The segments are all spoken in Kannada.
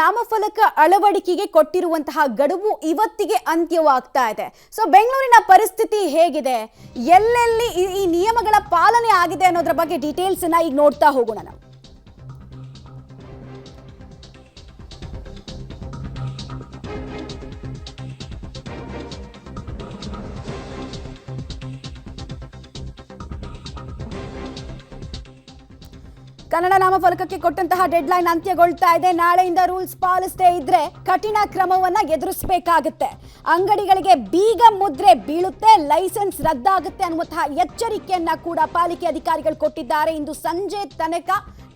ನಾಮಫಲಕ ಅಳವಡಿಕೆಗೆ ಕೊಟ್ಟಿರುವಂತಹ ಗಡುವು ಇವತ್ತಿಗೆ ಅಂತ್ಯವಾಗ್ತಾ ಇದೆ. ಸೊ ಬೆಂಗಳೂರಿನ ಪರಿಸ್ಥಿತಿ ಹೇಗಿದೆ? ಎಲ್ಲೆಲ್ಲಿ ಈ ನಿಯಮಗಳ ಪಾಲನೆ ಆಗಿದೆ ಅನ್ನೋದ್ರ ಬಗ್ಗೆ ಡೀಟೇಲ್ಸ್ ಅನ್ನ ಈಗ ನೋಡ್ತಾ ಹೋಗೋಣ ಕನ್ನಡ ನಾಮಫಲಕಕ್ಕೆ ಕೊಟ್ಟಂತಹ ಡೆಡ್ಲೈನ್ ಅಂತ್ಯಗೊಳ್ತಾ ಇದೆ. ನಾಳೆಯಿಂದ ರೂಲ್ಸ್ ಪಾಲಿಸದೇ ಇದ್ರೆ ಕಠಿಣ ಕ್ರಮವನ್ನ ಎದುರಿಸಬೇಕಾಗುತ್ತೆ. ಅಂಗಡಿಗಳಿಗೆ ಬೀಗ ಮುದ್ರೆ ಬೀಳುತ್ತೆ ಲೈಸೆನ್ಸ್ ರದ್ದಾಗುತ್ತೆ ಅನ್ನುವಂತಹ ಎಚ್ಚರಿಕೆಯನ್ನ ಕೂಡ ಪಾಲಿಕೆ ಅಧಿಕಾರಿಗಳು ಕೊಟ್ಟಿದ್ದಾರೆ. ಇಂದು ಸಂಜೆ ತನಕ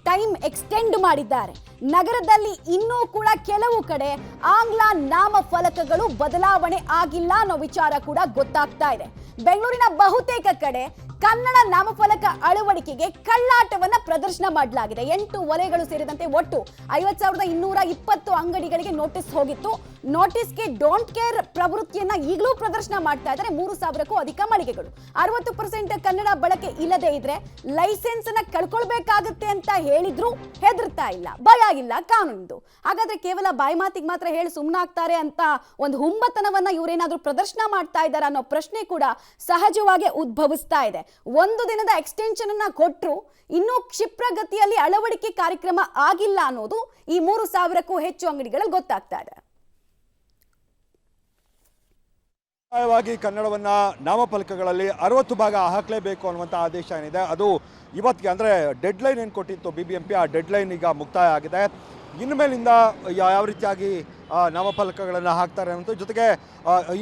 ಟೈಮ್ ಎಕ್ಸ್ಟೆಂಡ್ ಮಾಡಿದ್ದಾರೆ. ನಗರದಲ್ಲಿ ಇನ್ನೂ ಕೂಡ ಕೆಲವು ಕಡೆ ಆಂಗ್ಲ ನಾಮಫಲಕಗಳು ಬದಲಾವಣೆ ಆಗಿಲ್ಲ ಅನ್ನೋ ವಿಚಾರ ಕೂಡ ಗೊತ್ತಾಗ್ತಾ ಇದೆ. ಬೆಂಗಳೂರಿನ ಬಹುತೇಕ ಕಡೆ ಕನ್ನಡ ನಾಮಫಲಕ ಅಳವಡಿಕೆಗೆ ಕಳ್ಳಾಟವನ್ನ ಪ್ರದರ್ಶನ ಮಾಡಲಾಗಿದೆ. ಎಂಟು ವಲಯಗಳು ಸೇರಿದಂತೆ ಒಟ್ಟು ಐವತ್ ಸಾವಿರದ ಇನ್ನೂರ ಇಪ್ಪತ್ತು ಅಂಗಡಿಗಳಿಗೆ ನೋಟಿಸ್ ಹೋಗಿತ್ತು. ನೋಟಿಸ್ಗೆ ಡೋಂಟ್ ಕೇರ್ ಪ್ರವೃತ್ತಿಯನ್ನ ಈಗಲೂ ಪ್ರದರ್ಶನ ಮಾಡ್ತಾ ಇದ್ದಾರೆ. ಮೂರು ಸಾವಿರಕ್ಕೂ ಅಧಿಕ ಮಳಿಗೆಗಳು. ಅರವತ್ತು ಪರ್ಸೆಂಟ್ ಕನ್ನಡ ಬಳಕೆ ಇಲ್ಲದೆ ಇದ್ರೆ ಲೈಸೆನ್ಸ್ ಅನ್ನ ಕಳ್ಕೊಳ್ಬೇಕಾಗುತ್ತೆ ಅಂತ ಹೇಳಿದ್ರು ಹೆದರ್ತಾ ಇಲ್ಲ. ಭಯ. ಇಲ್ಲ ಕಾನೂನಿಂದು. ಹಾಗಾದ್ರೆ ಕೇವಲ ಬಾಯಿ ಮಾತಿಗೆ ಮಾತ್ರ ಹೇಳಿ ಸುಮ್ಮನಾಗ್ತಾರೆ ಅಂತ ಒಂದು ಹುಂಬತನವನ್ನ ಇವರೇನಾದ್ರೂ ಪ್ರದರ್ಶನ ಮಾಡ್ತಾ ಇದ್ದಾರೆ ಅನ್ನೋ ಪ್ರಶ್ನೆ ಕೂಡ ಸಹಜವಾಗಿ ಉದ್ಭವಿಸ್ತಾ ಇದೆ. ಒಂದು ದಿನದ ಎಕ್ಸ್ಟೆನ್ಷನ್ ಅನ್ನ ಕೊಟ್ಟರು ಇನ್ನೂ ಕ್ಷಿಪ್ರಗತಿಯಲ್ಲಿ ಅಳವಡಿಕೆ ಕಾರ್ಯಕ್ರಮ ಆಗಿಲ್ಲ ಅನ್ನೋದು ಈ ಮೂರು ಸಾವಿರಕ್ಕೂ ಹೆಚ್ಚು ಅಂಗಡಿಗಳಲ್ಲಿ ಗೊತ್ತಾಗ್ತಾ ಇದೆ. ಕಡ್ಡಾಯವಾಗಿ ಕನ್ನಡವನ್ನ ನಾಮಫಲಕಗಳಲ್ಲಿ ಅರವತ್ತು ಭಾಗ ಹಾಕಲೇಬೇಕು ಅನ್ನುವಂಥ ಆದೇಶ ಏನಿದೆ, ಅದು ಇವತ್ತಿಗೆ ಅಂದರೆ ಡೆಡ್ಲೈನ್ ಏನು ಕೊಟ್ಟಿತ್ತು ಬಿ ಬಿ ಎಂ ಪಿ ಆ ಈಗ ಮುಕ್ತಾಯ ಆಗಿದೆ. ಇನ್ಮೇಲಿಂದ ಯಾವ ರೀತಿಯಾಗಿ ನಾಮಫಲಕಗಳನ್ನು ಹಾಕ್ತಾರೆ ಅನ್ನೋದು ಜೊತೆಗೆ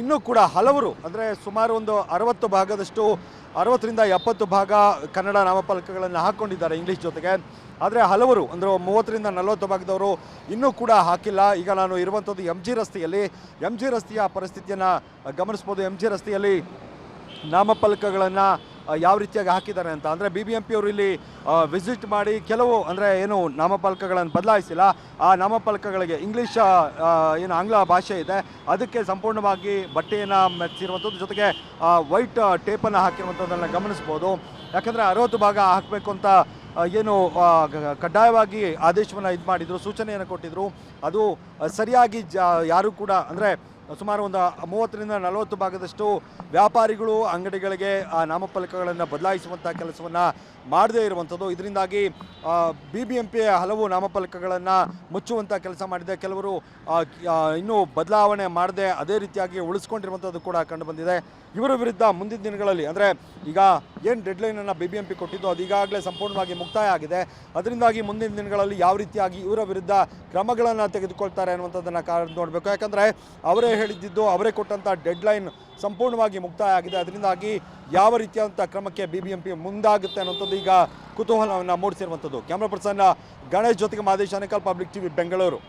ಇನ್ನೂ ಕೂಡ ಹಲವರು, ಅಂದರೆ ಸುಮಾರು ಒಂದು ಅರವತ್ತು ಭಾಗದಷ್ಟು, ಅರವತ್ತರಿಂದ ಎಪ್ಪತ್ತು ಭಾಗ ಕನ್ನಡ ನಾಮಫಲಕಗಳನ್ನು ಹಾಕ್ಕೊಂಡಿದ್ದಾರೆ ಇಂಗ್ಲೀಷ್ ಜೊತೆಗೆ. ಆದರೆ ಹಲವರು, ಅಂದರೆ ಮೂವತ್ತರಿಂದ ನಲವತ್ತು ಭಾಗದವರು ಇನ್ನೂ ಕೂಡ ಹಾಕಿಲ್ಲ. ಈಗ ನಾನು ಇರುವಂಥದ್ದು ಎಂ ಜಿ ರಸ್ತೆಯಲ್ಲಿ. ಎಂ ಜಿ ರಸ್ತೆಯ ಪರಿಸ್ಥಿತಿಯನ್ನು ಗಮನಿಸ್ಬೋದು. ಎಂ ಜಿ ರಸ್ತೆಯಲ್ಲಿ ನಾಮಫಲಕಗಳನ್ನು ಯಾವ ರೀತಿಯಾಗಿ ಹಾಕಿದ್ದಾರೆ ಅಂತ ಅಂದರೆ ಬಿ ಬಿ ಎಂ ಪಿಯವರು ಇಲ್ಲಿ ವಿಸಿಟ್ ಮಾಡಿ ಕೆಲವು ಅಂದರೆ ಏನು ನಾಮಫಲಕಗಳನ್ನು ಬದಲಾಯಿಸಿಲ್ಲ. ಆ ನಾಮಫಲಕಗಳಿಗೆ ಇಂಗ್ಲೀಷ್ ಏನು ಆಂಗ್ಲ ಭಾಷೆ ಇದೆ. ಅದಕ್ಕೆ ಸಂಪೂರ್ಣವಾಗಿ ಬಟ್ಟೆಯನ್ನು ಮೆಚ್ಚಿರುವಂಥದ್ದು ಜೊತೆಗೆ ವೈಟ್ ಟೇಪನ್ನು ಹಾಕಿರುವಂಥದ್ದನ್ನು ಗಮನಿಸ್ಬೋದು. ಯಾಕಂದರೆ ಅರವತ್ತು ಭಾಗ ಹಾಕಬೇಕು ಅಂತ ಏನು ಕಡ್ಡಾಯವಾಗಿ ಆದೇಶವನ್ನು ಇದು ಮಾಡಿದರು, ಸೂಚನೆಯನ್ನು ಕೊಟ್ಟಿದ್ದರು ಅದು ಸರಿಯಾಗಿ ಜ, ಯಾರು ಕೂಡ ಅಂದರೆ ಸುಮಾರು ಒಂದು ಮೂವತ್ತರಿಂದ ನಲವತ್ತು ಭಾಗದಷ್ಟು ವ್ಯಾಪಾರಿಗಳು ಅಂಗಡಿಗಳಿಗೆ, ಆ, ನಾಮಫಲಕಗಳನ್ನು ಬದಲಾಯಿಸುವಂಥ ಕೆಲಸವನ್ನು ಮಾಡದೇ ಇರುವಂಥದ್ದು ಇದರಿಂದಾಗಿ ಬಿ ಬಿ ಎಂ ಪಿ ಹಲವು ನಾಮಫಲಕಗಳನ್ನು ಮುಚ್ಚುವಂಥ ಕೆಲಸ ಮಾಡಿದೆ. ಕೆಲವರು ಇನ್ನೂ ಬದಲಾವಣೆ ಮಾಡದೆ ಅದೇ ರೀತಿಯಾಗಿ ಉಳಿಸ್ಕೊಂಡಿರುವಂಥದ್ದು ಕೂಡ ಕಂಡುಬಂದಿದೆ ಇವರ ವಿರುದ್ಧ ಮುಂದಿನ ದಿನಗಳಲ್ಲಿ, ಅಂದರೆ ಈಗ ಏನು ಡೆಡ್ಲೈನನ್ನು ಬಿ ಬಿ ಎಂ ಪಿ ಕೊಟ್ಟಿದ್ದು ಅದು ಈಗಾಗಲೇ ಸಂಪೂರ್ಣವಾಗಿ ಮುಕ್ತಾಯ ಆಗಿದೆ. ಅದರಿಂದಾಗಿ ಮುಂದಿನ ದಿನಗಳಲ್ಲಿ ಯಾವ ರೀತಿಯಾಗಿ ಇವರ ವಿರುದ್ಧ ಕ್ರಮಗಳನ್ನು ತೆಗೆದುಕೊಳ್ತಾರೆ ಅನ್ನುವಂಥದ್ದನ್ನು ಕಾರಣ ನೋಡಬೇಕು. ಯಾಕಂದರೆ ಅವರೇ ಹೇಳಿದ್ದಿದ್ದು ಅವರೇ ಕೊಟ್ಟಂಥ ಡೆಡ್ಲೈನ್ ಸಂಪೂರ್ಣವಾಗಿ ಮುಕ್ತಾಯ ಆಗಿದೆ ಅದರಿಂದಾಗಿ ಯಾವ ರೀತಿಯಾದಂಥ ಕ್ರಮಕ್ಕೆ ಬಿ ಬಿ ಎಂ ಮುಂದಾಗುತ್ತೆ ಅನ್ನೋಂಥದ್ದು ಈಗ ಕುತೂಹಲವನ್ನು ಮೂಡಿಸಿರುವಂಥದ್ದು. ಕ್ಯಾಮ್ರಾ ಪರ್ಸನ್ ಗಣೇಶ್ ಜೊತೆಗೆ ಮಾದೇಶ್ ಪಬ್ಲಿಕ್ ಟಿವಿ ಬೆಂಗಳೂರು